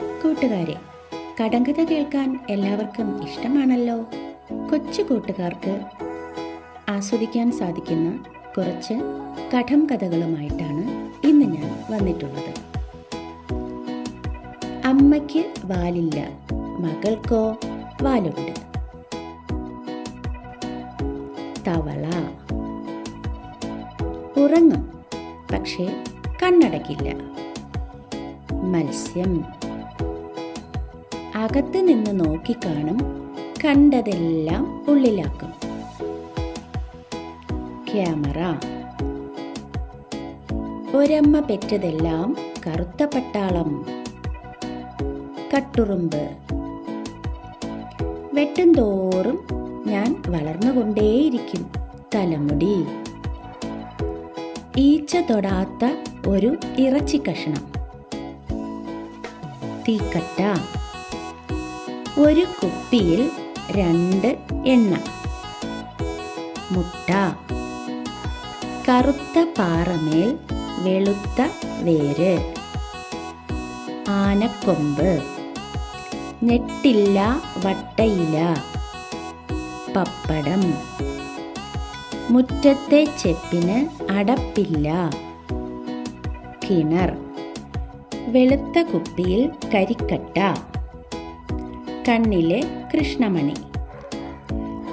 കൂട്ടുകാരെ കടങ്കഥ കേൾക്കാൻ എല്ലാവർക്കും ഇഷ്ടമാണല്ലോ. കൊച്ചു കൂട്ടുകാർക്ക് ആസ്വദിക്കാൻ സാധിക്കുന്ന കുറച്ച് കഠം കഥകളുമായിട്ടാണ് ഇന്ന് ഞാൻ വന്നിട്ടുള്ളത്. അമ്മയ്ക്ക് വാലില്ല മകൾക്കോ വാലുണ്ട്. തവള. ഉറങ്ങും പക്ഷേ കണ്ണടക്കില്ല. മത്സ്യം. അകത്ത് നിന്ന് നോക്കിക്കാണും കണ്ടതെല്ലാം ഉള്ളിലാക്കും. ക്യാമറ. ഒരമ്മ പെറ്റതെല്ലാം കറുത്ത പട്ടാളം. കട്ടുറുമ്പ്. വെട്ടും തോറും ഞാൻ വളർന്നുകൊണ്ടേയിരിക്കും തലമുടി. ഈച്ച തൊടാത്ത ഒരു ഇറച്ചി കഷണം. തീക്കട്ട. ഒരു കുപ്പിയിൽ രണ്ട് എണ്ണ. മുട്ട. കറുത്ത പാറമേൽ വെളുത്ത വേര്. ആനക്കൊമ്പ്. നെട്ടില്ല വട്ടയില. പപ്പടം. മുറ്റത്തെ ചെപ്പിന് അടപ്പില്ല. കിണർ. വെളുത്ത കുപ്പിയിൽ കരിക്കട്ട. കണ്ണിലെ കൃഷ്ണമണി.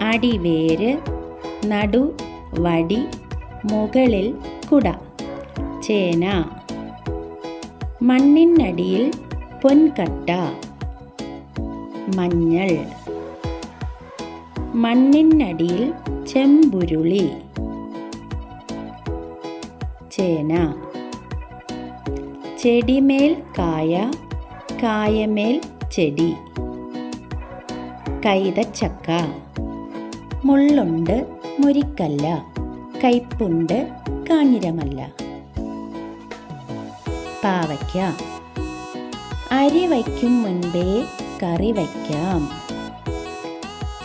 അടിവേര് നടു വടി മുകളിൽ കുട. ചേന. മണ്ണിനടിയിൽ പൊൻകട്ട. മഞ്ഞൾ. മണ്ണിനടിയിൽ ചെമ്പുരുളി. ചേന. ചെടിമേൽ കായ കായമേൽ ചെടി. കൈതച്ചക്ക. മുള്ളുണ്ട് മുരിക്കല്ല. കയ്പുണ്ട് കാഞ്ഞിരമല്ല. പാവയ്ക്ക. അരി വയ്ക്കും മുൻപേ കറി വയ്ക്കാം.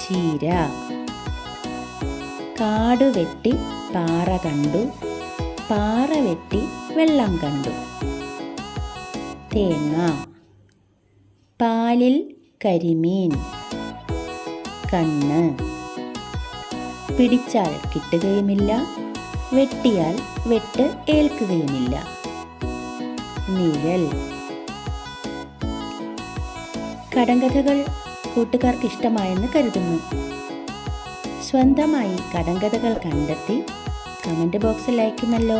ചീര. കാടുവെട്ടി പാറ കണ്ടു. പാറ വെട്ടി വെള്ളം കണ്ടു. തേങ്ങ. പാലിൽ കരിമീൻ. കണ്ണ്. പിടിച്ചാൽ കിട്ടുകയുമില്ല വെട്ടിയാൽ വെട്ട് ഏൽക്കുകയുമില്ല. നിഴൽ. കടങ്കഥകൾ കൂട്ടുകാർക്ക് ഇഷ്ടമായെന്ന് കരുതുന്നു. സ്വന്തമായി കടങ്കഥകൾ കണ്ടെത്തി കമന്റ് ബോക്സിൽ അയക്കുമല്ലോ